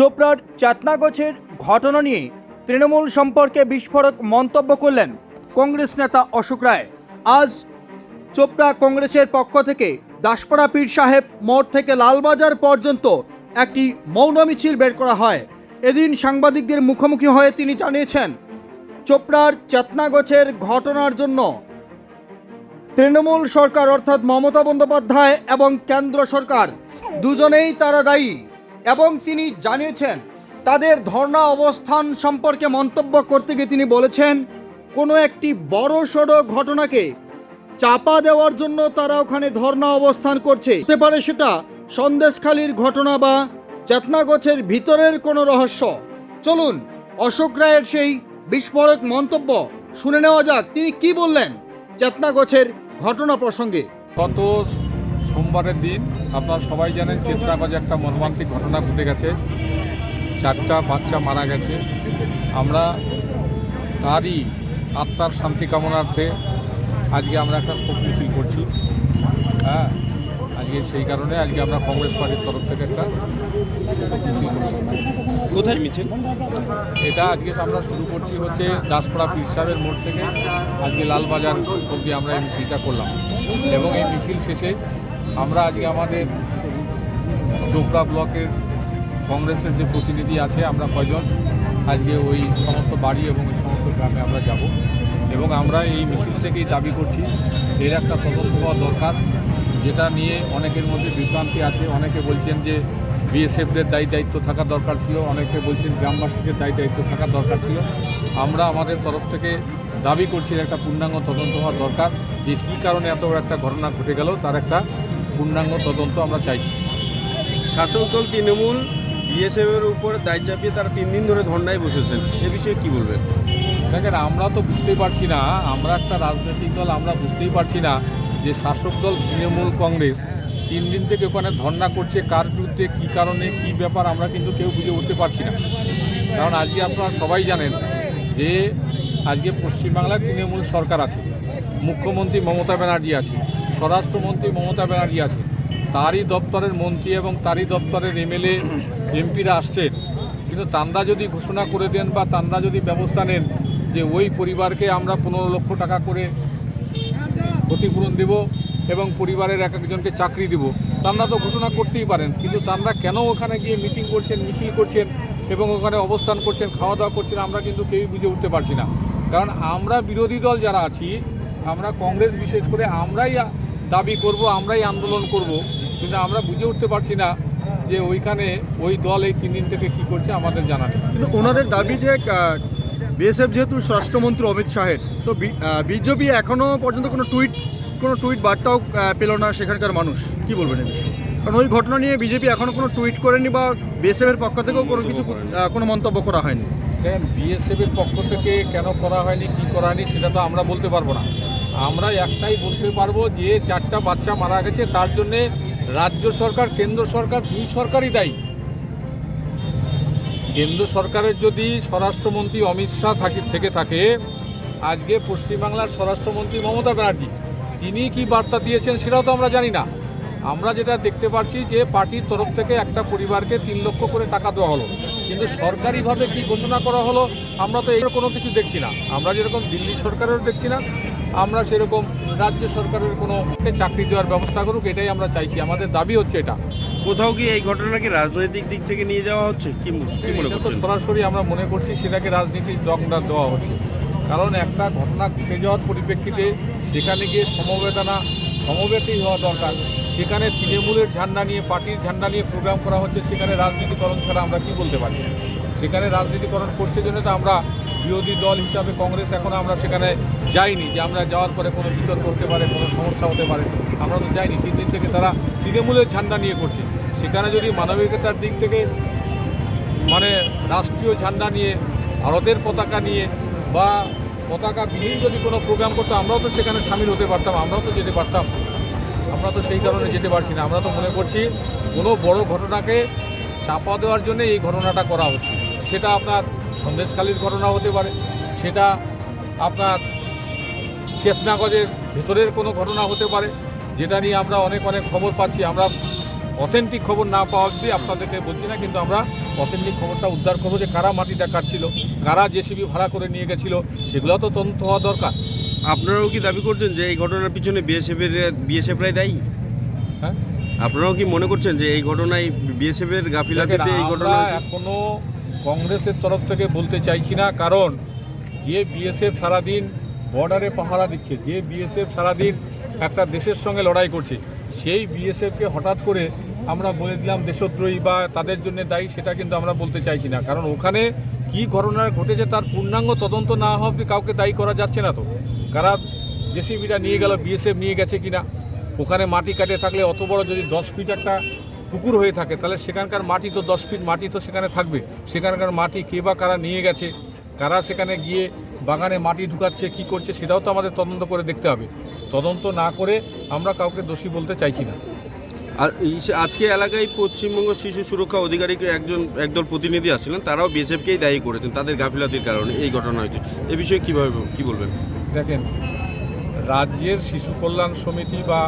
চোপড়ার চাতনাগছের ঘটনা নিয়ে তৃণমূল সম্পর্কে বিস্ফোরক মন্তব্য করলেন কংগ্রেস নেতা অশোক রায়। আজ চোপড়া কংগ্রেসের পক্ষ থেকে দাসপাড়া পীর সাহেব মোড় থেকে লালবাজার পর্যন্ত একটি মৌন মিছিল বের করা হয়। এদিন সাংবাদিকদের মুখোমুখি হয়ে তিনি জানিয়েছেন, চোপড়ার চেতনাগছের ঘটনার জন্য তৃণমূল সরকার অর্থাৎ মমতা বন্দ্যোপাধ্যায় এবং কেন্দ্র সরকার দুজনেই তারা দায়ী। এবং তিনি জানিয়েছেন, তাদের ধর্ণা অবস্থান সম্পর্কে মন্তব্য করতে গিয়ে তিনি বলেছেন, কোনো একটি বড় সড়ো ঘটনাকে চাপা দেওয়ার জন্য তারা ওখানে ধর্ণা অবস্থান করছে। হতে পারে সেটা সন্দেশখালির ঘটনা বা চেতনাগছের ভিতরের কোনো রহস্য। চলুন, অশোক রায়ের সেই বিস্ফোরক মন্তব্য শুনে নেওয়া যাক, তিনি কি বললেন চেতনাগছের ঘটনা প্রসঙ্গে। গত সোমবারের দিন আপনারা সবাই জানেন চেতনাবাজে একটা মর্মান্তিক ঘটনা ঘটে গেছে। চারটা বাচ্চা মারা গেছে। আমরা তারই আত্মার শান্তি কামনার্থে আজকে আমরা একটা শোক মিছিল করছি। হ্যাঁ আজকে সেই কারণে আজকে আমরা কংগ্রেস পার্টির তরফ থেকে একটা কোথায় মিছিল? এটা আজকে আমরা শুরু করছি হচ্ছে দাসপাড়া পীর সাহেবের মোড় থেকে। আজকে লালবাজার অবধি আমরা এই মিছিলটা করলাম। এবং এই মিছিল শেষে আমরা আজকে আমাদের চোপড়া ব্লকের কংগ্রেসের যে প্রতিনিধি আছে, আমরা কয়জন? আজকে ওই সমস্ত বাড়ি এবং ওই সমস্ত গ্রামে আমরা যাব। এবং আমরা এই মিছিল থেকেই দাবি করছি, এর একটা তদন্ত হওয়া দরকার, যেটা নিয়ে অনেকের মধ্যে বিভ্রান্তি আছে। অনেকে বলছেন যে বিএসএফদের দায়ী দায়িত্ব থাকা দরকার ছিল, অনেকে বলছেন গ্রামবাসীদের দায়ী দায়িত্ব থাকা দরকার ছিল। আমরা আমাদের তরফ থেকে দাবি করছি একটা পূর্ণাঙ্গ তদন্ত হওয়া দরকার, যে কী কারণে এত একটা ঘটনা ঘটে গেল, তার একটা পূর্ণাঙ্গ তদন্ত আমরা চাইছি। শাসক দল তৃণমূল বিএসএফ এর উপর দায় চাপিয়ে তারা তিন দিন ধরে ধর্নায় বসেছেন। এ বিষয়ে কি বলবেন? দেখেন আমরা তো বুঝতেই পারছি না আমরা একটা রাজনৈতিক দল আমরা বুঝতেই পারছি না যে শাসক দল তৃণমূল কংগ্রেস তিন দিন থেকে ওখানে ধর্না করছে কার বিরুদ্ধে কী কারণে কী ব্যাপার আমরা কিন্তু কেউ বুঝে উঠতে পারছি না। কারণ আজকে আপনারা সবাই জানেন যে আজকে পশ্চিমবাংলায় তৃণমূল সরকার আছে মুখ্যমন্ত্রী মমতা ব্যানার্জি আছে। স্বরাষ্ট্রমন্ত্রী মমতা ব্যানার্জি আছে তারই দপ্তরের মন্ত্রী এবং তারই দপ্তরের এমএলএ, এমপিরা আসছেন। কিন্তু তান্ডা যদি ঘোষণা করে দেন বা তান্ডা যদি ব্যবস্থা নেন যে ওই পরিবারকে আমরা পনেরো লক্ষ টাকা করে ক্ষতিপূরণ দেব এবং পরিবারের এক একজনকে চাকরি দেব, তারা তো ঘোষণা করতেই পারেন। কিন্তু তারা কেন ওখানে গিয়ে মিটিং করছেন, মিছিল করছেন এবং ওখানে অবস্থান করছেন, খাওয়া দাওয়া করছেন, আমরা কিন্তু কেউই বুঝে উঠতে পারছি না। কারণ আমরা বিরোধী দল যারা আছি, আমরা কংগ্রেস বিশেষ করে আমরাই দাবি করব আমরাই আন্দোলন করব। কিন্তু আমরা বুঝে উঠতে পারছি না যে ওইখানে ওই দল এই তিন দিন থেকে কী করছে আমাদের জানা নেই। কিন্তু ওনাদের দাবি যে বিএসএফ যেহেতু স্বরাষ্ট্রমন্ত্রী অমিত শাহের তো বিজেপি এখনও পর্যন্ত কোনো টুইট কোনো টুইট বার্তাও পেল না সেখানকার মানুষ। কি বলবেন এই বিষয়ে? কারণ ওই ঘটনা নিয়ে বিজেপি এখনও কোনো টুইট করেনি বা বিএসএফের পক্ষ থেকেও কোনো কিছু কোনো মন্তব্য করা হয়নি। বিএসএফের পক্ষ থেকে কেন করা হয়নি কি করা হয়নি সেটা তো আমরা বলতে পারব না। আমরা একটাই বলতে পারব যে চারটা বাচ্চা মারা গেছে, তার জন্যে রাজ্য সরকার, কেন্দ্র সরকার, দুই সরকারই দায়ী। কেন্দ্র সরকারের যদি স্বরাষ্ট্রমন্ত্রী অমিত শাহ থাকি থেকে থাকে, আজকে পশ্চিমবাংলার স্বরাষ্ট্রমন্ত্রী মমতা ব্যানার্জি, তিনি কি বার্তা দিয়েছেন সেটাও তো আমরা জানি না। আমরা যেটা দেখতে পাচ্ছি যে পার্টির তরফ থেকে একটা পরিবারকে তিন লক্ষ করে টাকা দেওয়া হলো। কিন্তু সরকারিভাবে কি ঘোষণা করা হলো, আমরা তো এর কোনো কিছু দেখছি না। আমরা যেরকম দিল্লি সরকারেরও দেখছি না আমরা সেরকম রাজ্য সরকারের কোনো চাকরি দেওয়ার ব্যবস্থা করুক এটাই আমরা চাইছি। আমাদের দাবি হচ্ছে এটা। কোথাও কি এই ঘটনাকে রাজনৈতিক দিক থেকে নিয়ে যাওয়া হচ্ছে? কি মনে করছেন? সরাসরি আমরা মনে করছি সেটাকে রাজনীতির দংডা দেওয়া হচ্ছে। কারণ একটা ঘটনা ঘটে যাওয়ার পরিপ্রেক্ষিতে সেখানে গিয়ে সমবেদনা সমবেতই হওয়া দরকার। সেখানে তৃণমূলের ঝান্ডা নিয়ে পার্টির ঝান্ডা নিয়ে প্রোগ্রাম করা হচ্ছে সেখানে রাজনীতিকরণ ছাড়া আমরা কি বলতে পারি? সেখানে রাজনীতিকরণ করছে জন্য তো আমরা বিরোধী দল হিসাবে কংগ্রেস এখন আমরা সেখানে যাইনি, যে আমরা যাওয়ার পরে কোনো বিতর্ক হতে পারে, কোনো সমস্যা হতে পারে, আমরা তো যাইনি। তিন দিন থেকে তারা তৃণমূলের ঝান্ডা নিয়ে করছে। সেখানে যদি মানবিকতার দিক থেকে মানে রাষ্ট্রীয় ঝান্ডা নিয়ে, ভারতের পতাকা নিয়ে বা পতাকা বিহীন যদি কোনো প্রোগ্রাম করতো, আমরাও তো সেখানে সামিল হতে পারতাম, আমরাও তো যেতে পারতাম। আমরা তো সেই কারণে যেতে পারছি না। আমরা তো মনে করছি কোনো বড় ঘটনাকে চাপা দেওয়ার জন্য এই ঘটনাটা করা হচ্ছে। সেটা আপনার সন্দেশখালীর ঘটনা হতে পারে সেটা আপনার চেতনাগজের ভেতরের কোনো ঘটনা হতে পারে যেটা নিয়ে আমরা অনেক অনেক খবর পাচ্ছি। আমরা অথেন্টিক খবর না পাওয়া অবধি আপনাদেরকে বলছি না কিন্তু আমরা অথেন্টিক খবরটা উদ্ধার করব যে কারা মাটিটা কাটছিল কারা জেসিবি ভাড়া করে নিয়ে গেছিল সেগুলো তো তদন্ত হওয়া দরকার। আপনারাও কি দাবি করছেন যে এই ঘটনার পিছনে বিএসএফের বিএসএফরাই দায়ী? হ্যাঁ। আপনারাও কি মনে করছেন যে এই ঘটনায় বিএসএফের গাফিলাতিতে এই ঘটনা? এখনও কংগ্রেসের তরফ থেকে বলতে চাইছি না, কারণ যে বিএসএফ সারাদিন বর্ডারে পাহারা দিচ্ছে, যে বিএসএফ সারাদিন একটা দেশের সঙ্গে লড়াই করছে, সেই বিএসএফকে হঠাৎ করে আমরা বলে দিলাম দেশদ্রোহী বা তাদের জন্য দায়ী, সেটা কিন্তু আমরা বলতে চাইছি না। কারণ ওখানে কি ঘটনা ঘটেছে তার পূর্ণাঙ্গ তদন্ত না হওয়া অবধি কাউকে দায়ী করা যাচ্ছে না তো। কারা জেসিবিটা নিয়ে গেল, বিএসএফ নিয়ে গেছে কিনা? ওখানে মাটি কাটে থাকলে অত বড় যদি দশ ফিট একটা পুকুর হয়ে থাকে তাহলে সেখানকার মাটি তো দশ ফিট মাটি তো সেখানে থাকবে। সেখানকার মাটি কে বা কারা নিয়ে গেছে কারা সেখানে গিয়ে বাগানে মাটি ঢুকাচ্ছে কি করছে সেটাও তো আমাদের তদন্ত করে দেখতে হবে। তদন্ত না করে আমরা কাউকে দোষী বলতে চাইছি না। আজকে এলাকায় পশ্চিমবঙ্গ শিশু সুরক্ষা অধিকারীকে একজন একদল প্রতিনিধি আসছিলেন তারাও বিএসএফকেই দায়ী করেছেন তাদের গাফিলাতির কারণে এই ঘটনা হয়েছে। এ বিষয়ে কীভাবে কী বলবেন? দেখেন রাজ্যের শিশু কল্যাণ সমিতি বা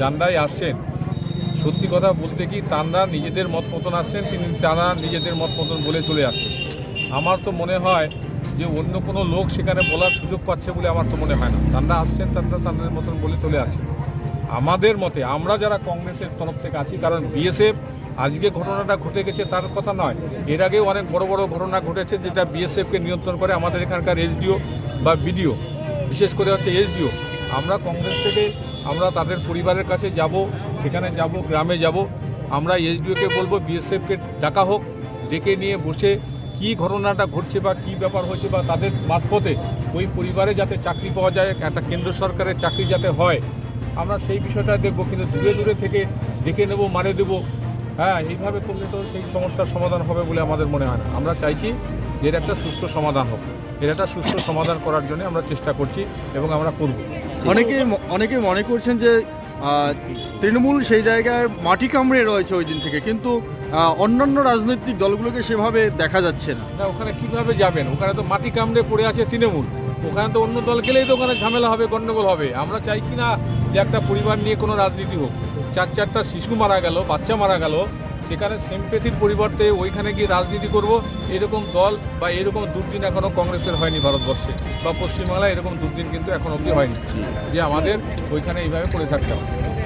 যান্ডাই আসছেন সত্যি কথা বলতে কি তাঁরা নিজেদের মত মতন আসছেন, তিনি তারা নিজেদের মত মতন বলে চলে আসছেন আমার তো মনে হয় যে অন্য কোনো লোক সেখানে বলার সুযোগ পাচ্ছে বলে আমার তো মনে হয় না। তাঁরা আসছেন তারা তাদের মতন বলে চলে আসছেন আমাদের মতে, আমরা যারা কংগ্রেসের তরফ থেকে আছি, কারণ বিএসএফ আজকে ঘটনাটা ঘটে গেছে তার কথা নয়। এর আগেও অনেক বড় বড় ঘটনা ঘটেছে যেটা বিএসএফকে নিয়ন্ত্রণ করে আমাদের এখানকার এসডিও বা বিডিও, বিশেষ করে হচ্ছে এসডিও। আমরা কংগ্রেস থেকে আমরা তাদের পরিবারের কাছে যাব সেখানে যাব, গ্রামে যাব। আমরা এসডিওকে বলব, বিএসএফকে ডাকা হোক, ডেকে নিয়ে বসে কি ঘটনাটা ঘটছে বা কি ব্যাপার হয়েছে বা তাদের মারফতে ওই পরিবারে যাতে চাকরি পাওয়া যায়, একটা কেন্দ্র সরকারের চাকরি যাতে হয়। আমরা সেই বিষয়টা দেখব, কিন্তু দূরে দূরে থেকে ডেকে নেব, মারে দেবো। হ্যাঁ এইভাবে করলে তো সেই সমস্যার সমাধান হবে বলে আমাদের মনে হয় না। আমরা চাইছি যে এর একটা সুস্থ সমাধান হোক। এর একটা সুস্থ সমাধান করার জন্য আমরা চেষ্টা করছি এবং আমরা করব। অনেকে অনেকে মনে করছেন যে তৃণমূল সেই জায়গায় মাটি কামড়ে রয়েছে ওই দিন থেকে, কিন্তু অন্যান্য রাজনৈতিক দলগুলোকে সেভাবে দেখা যাচ্ছে না। না, ওখানে কীভাবে যাবেন? ওখানে তো মাটি কামড়ে পড়ে আছে তৃণমূল। ওখানে তো অন্য দল গেলেই তো ওখানে ঝামেলা হবে, গণ্ডগোল হবে। আমরা চাইছি না যে একটা পরিবার নিয়ে কোনো রাজনীতি হোক। চার চারটা শিশু মারা গেল, বাচ্চা মারা গেল। সেখানে সেম্পেথির পরিবর্তে ওইখানে গিয়ে রাজনীতি করব, এরকম দল বা এরকম দুর্দিন এখনও কংগ্রেসের হয়নি ভারতবর্ষে। বা পশ্চিমবাংলায় এরকম দুর্দিন কিন্তু এখন অবধি হয়নি। যে আমাদের ওইখানে এইভাবে পড়ে থাকতে হবে।